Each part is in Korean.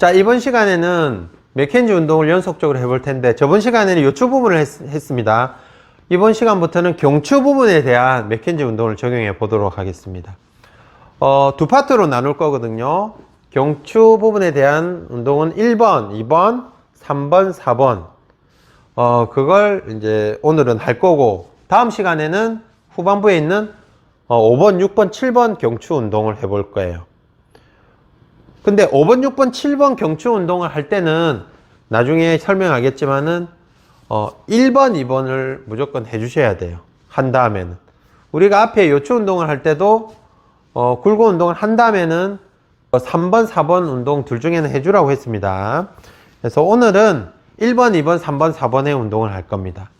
자, 이번 시간에는 맥켄지 운동을 연속적으로 해볼 텐데, 저번 시간에는 요추 부분을 했, 습니다 이번 시간부터는 경추 부분에 대한 맥켄지 운동을 적용해 보도록 하겠습니다. 어, 두 파트로 나눌 거거든요. 경추 부분에 대한 운동은 1번, 2번, 3번, 4번. 어, 그걸 이제 오늘은 할 거고, 다음 시간에는 후반부에 있는 어, 5번, 6번, 7번 경추 운동을 해볼 거예요. 근데 5번, 6번, 7번 경추 운동을 할 때는 나중에 설명하겠지만은 어, 1번, 2번을 무조건 해주셔야 돼요. 한 다음에는. 우리가 앞에 요추 운동을 할 때도 어, 굴고 운동을 한 다음에는 3번, 4번 운동 둘 중에는 해주라고 했습니다. 그래서 오늘은 1번, 2번, 3번, 4번의 운동을 할 겁니다.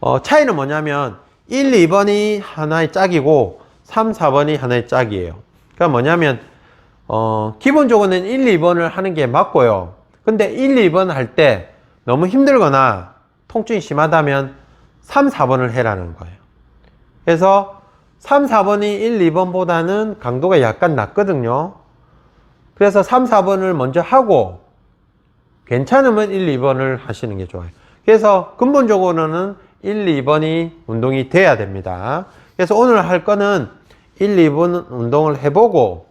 어, 차이는 뭐냐면 1, 2번이 하나의 짝이고 3, 4번이 하나의 짝이에요. 그러니까 뭐냐면 어, 기본적으로는 1, 2번을 하는 게 맞고요. 근데 1, 2번 할 때 너무 힘들거나 통증이 심하다면 3, 4번을 해라는 거예요. 그래서 3, 4번이 1, 2번보다는 강도가 약간 낮거든요. 그래서 3, 4번을 먼저 하고 괜찮으면 1, 2번을 하시는 게 좋아요. 그래서 근본적으로는 1, 2번이 운동이 돼야 됩니다. 그래서 오늘 할 거는 1, 2번 운동을 해보고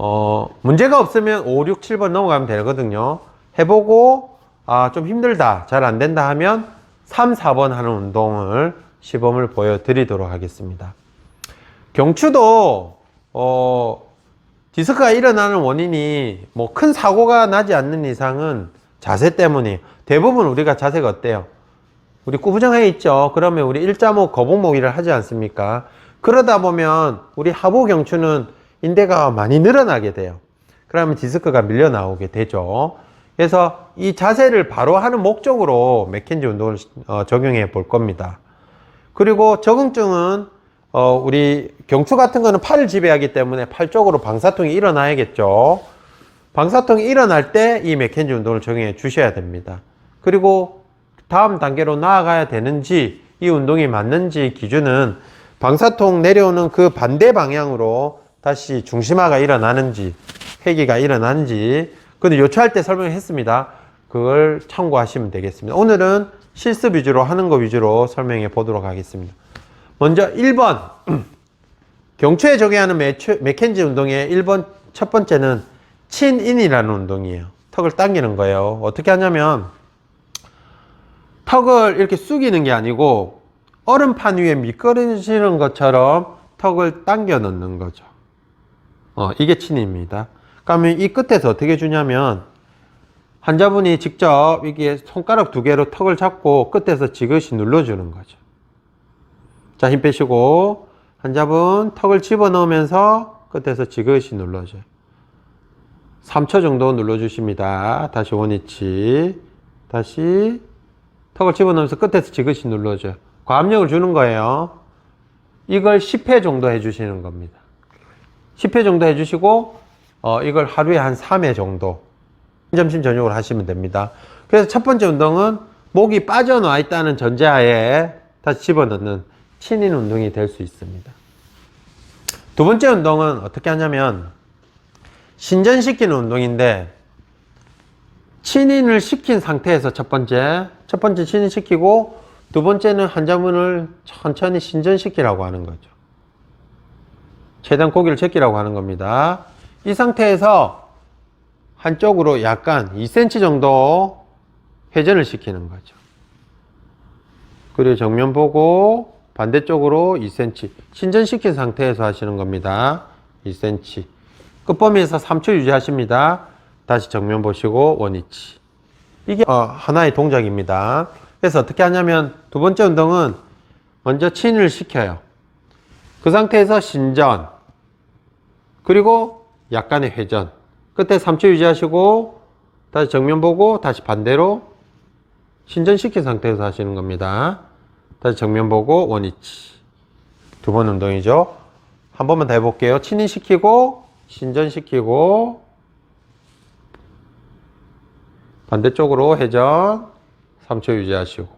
어, 문제가 없으면 5, 6, 7번 넘어가면 되거든요. 해보고, 아, 좀 힘들다, 잘 안 된다 하면 3, 4번 하는 운동을 시범을 보여드리도록 하겠습니다. 경추도, 어, 디스크가 일어나는 원인이 뭐 큰 사고가 나지 않는 이상은 자세 때문에 대부분 우리가 자세가 어때요? 우리 구부정해 있죠. 그러면 우리 일자목 거북목이를 하지 않습니까? 그러다 보면 우리 하부 경추는 인대가 많이 늘어나게 돼요. 그러면 디스크가 밀려 나오게 되죠. 그래서 이 자세를 바로 하는 목적으로 맥켄지 운동을 어, 적용해 볼 겁니다. 그리고 적응증은 어, 우리 경추 같은 거는 팔을 지배하기 때문에 팔 쪽으로 방사통이 일어나야겠죠. 방사통이 일어날 때 이 맥켄지 운동을 적용해 주셔야 됩니다. 그리고 다음 단계로 나아가야 되는지 이 운동이 맞는지 기준은 방사통 내려오는 그 반대 방향으로 다시 중심화가 일어나는지 회기가 일어나는지 근데 요초할 때 설명했습니다. 그걸 참고하시면 되겠습니다. 오늘은 실습 위주로 하는 거 위주로 설명해 보도록 하겠습니다. 먼저 1번 경추에 적용하는 맥켄지 운동의 1번 첫 번째는 친인이라는 운동이에요. 턱을 당기는 거예요. 어떻게 하냐면 턱을 이렇게 숙이는 게 아니고 얼음판 위에 미끄러지는 것처럼 턱을 당겨 넣는 거죠. 어, 이게 친입니다. 그러면 이 끝에서 어떻게 주냐면 환자분이 직접 이게 손가락 두 개로 턱을 잡고 끝에서 지그시 눌러주는 거죠. 자, 힘 빼시고 환자분 턱을 집어넣으면서 끝에서 지그시 눌러줘요. 3초 정도 눌러주십니다. 다시 원위치. 다시 턱을 집어넣으면서 끝에서 지그시 눌러줘요. 과압력을 주는 거예요. 이걸 10회 정도 해주시는 겁니다. 10회 정도 해주시고, 어, 이걸 하루에 한 3회 정도. 점심 저녁으로 하시면 됩니다. 그래서 첫 번째 운동은 목이 빠져나와 있다는 전제하에 다시 집어넣는 친인 운동이 될 수 있습니다. 두 번째 운동은 어떻게 하냐면, 신전시키는 운동인데, 친인을 시킨 상태에서 첫 번째, 첫 번째 친인 시키고, 두 번째는 환자분을 천천히 신전시키라고 하는 거죠. 최대한 고기를 제끼라고 하는 겁니다. 이 상태에서 한쪽으로 약간 2cm 정도 회전을 시키는 거죠. 그리고 정면 보고 반대쪽으로 2cm 신전시킨 상태에서 하시는 겁니다. 2cm 끝범위에서 3초 유지하십니다. 다시 정면 보시고 원위치 이게 어, 하나의 동작입니다. 그래서 어떻게 하냐면 두 번째 운동은 먼저 친을 시켜요. 그 상태에서 신전 그리고 약간의 회전 끝에 3초 유지하시고 다시 정면 보고 다시 반대로 신전시킨 상태에서 하시는 겁니다. 다시 정면 보고 원위치 두 번 운동이죠. 한 번만 더 해볼게요. 친인시키고 신전시키고 반대쪽으로 회전 3초 유지하시고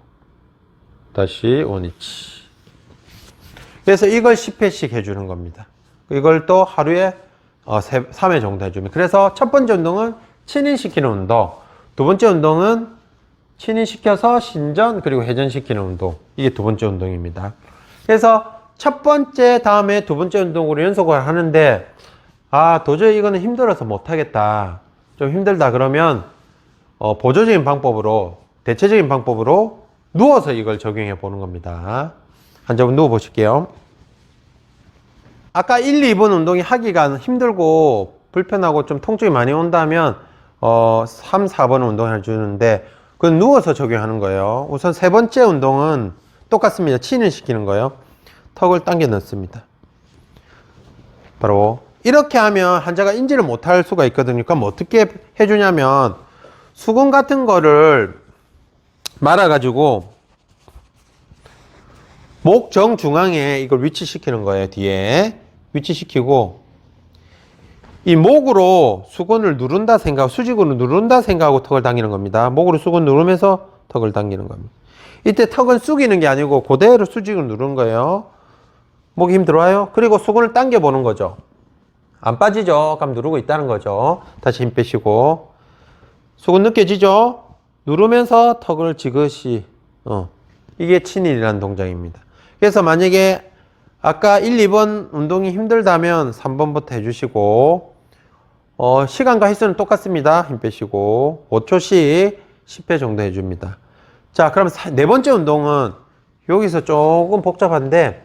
다시 원위치 그래서 이걸 10회씩 해주는 겁니다. 이걸 또 하루에 어, 3회 정도 해주면 그래서 첫 번째 운동은 친인시키는 운동. 두 번째 운동은 친인시켜서 신전 그리고 회전시키는 운동. 이게 두 번째 운동입니다. 그래서 첫 번째 다음에 두 번째 운동으로 연속을 하는데 아 도저히 이거는 힘들어서 못하겠다. 좀 힘들다 그러면 어, 보조적인 방법으로 대체적인 방법으로 누워서 이걸 적용해 보는 겁니다. 환자분 누워 보실게요. 아까 1, 2번 운동이 하기가 힘들고 불편하고 좀 통증이 많이 온다면 어, 3, 4번 운동을 해주는데 그건 누워서 적용하는 거예요. 우선 세 번째 운동은 똑같습니다. 치는 시키는 거예요. 턱을 당겨 넣습니다. 바로 이렇게 하면 환자가 인지를 못할 수가 있거든요. 그럼 어떻게 해주냐면 수건 같은 거를 말아가지고 목 정중앙에 이걸 위치시키는 거예요. 뒤에 위치시키고 이 목으로 수건을 누른다 생각, 수직으로 누른다 생각하고 턱을 당기는 겁니다. 목으로 수건 누르면서 턱을 당기는 겁니다. 이때 턱은 숙이는 게 아니고 그대로 수직을 누르는 거예요. 목에 힘 들어와요? 그리고 수건을 당겨 보는 거죠. 안 빠지죠? 그럼 누르고 있다는 거죠. 다시 힘 빼시고 수건 느껴지죠? 누르면서 턱을 지그시 어, 이게 친일이라는 동작입니다. 그래서 만약에 아까 1, 2번 운동이 힘들다면 3번부터 해주시고 어, 시간과 횟수는 똑같습니다. 힘 빼시고 5초씩 10회 정도 해줍니다. 자 그럼 사- 네 번째 운동은 여기서 조금 복잡한데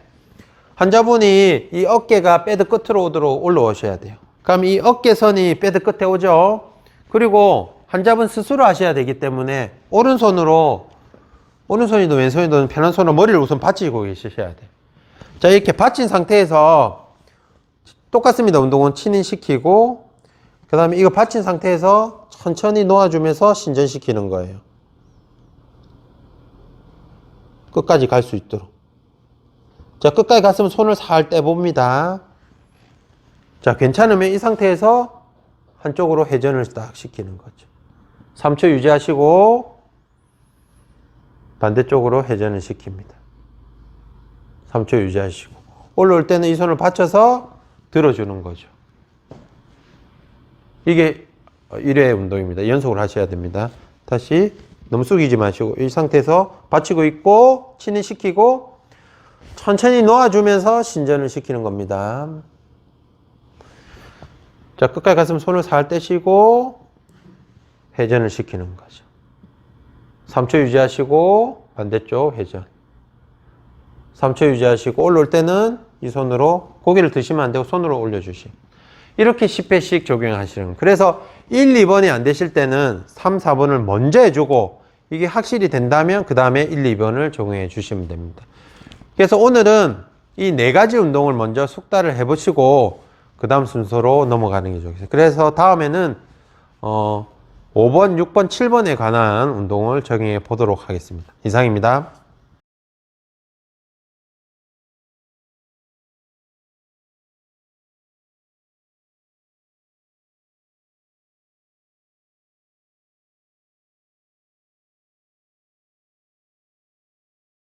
환자분이 이 어깨가 배드 끝으로 오도록 올라오셔야 돼요. 그럼 이 어깨선이 배드 끝에 오죠. 그리고 환자분 스스로 하셔야 되기 때문에 오른손으로 오른손이든 왼손이든 편한 손으로 머리를 우선 받치고 계셔야 돼요. 자 이렇게 받친 상태에서 똑같습니다. 운동은 친인시키고 그 다음에 이거 받친 상태에서 천천히 놓아주면서 신전시키는 거예요. 끝까지 갈 수 있도록. 자, 끝까지 갔으면 손을 살 떼봅니다. 자, 괜찮으면 이 상태에서 한쪽으로 회전을 딱 시키는 거죠. 3초 유지하시고 반대쪽으로 회전을 시킵니다. 3초 유지하시고 올라올 때는 이 손을 받쳐서 들어주는 거죠. 이게 1회 운동입니다. 연속으로 하셔야 됩니다. 다시 너무 숙이지 마시고 이 상태에서 받치고 있고 친인시키고 천천히 놓아주면서 신전을 시키는 겁니다. 자, 끝까지 갔으면 손을 살 떼시고 회전을 시키는 거죠. 3초 유지하시고 반대쪽 회전. 3초 유지하시고 올라올 때는 이 손으로 고개를 드시면 안 되고 손으로 올려주시. 이렇게 10회씩 적용하시는. 그래서 1, 2번이 안 되실 때는 3, 4번을 먼저 해주고 이게 확실히 된다면 그 다음에 1, 2번을 적용해 주시면 됩니다. 그래서 오늘은 이 네 가지 운동을 먼저 숙달을 해보시고 그 다음 순서로 넘어가는 게 좋겠어요. 그래서 다음에는 어 5번, 6번, 7번에 관한 운동을 적용해 보도록 하겠습니다. 이상입니다.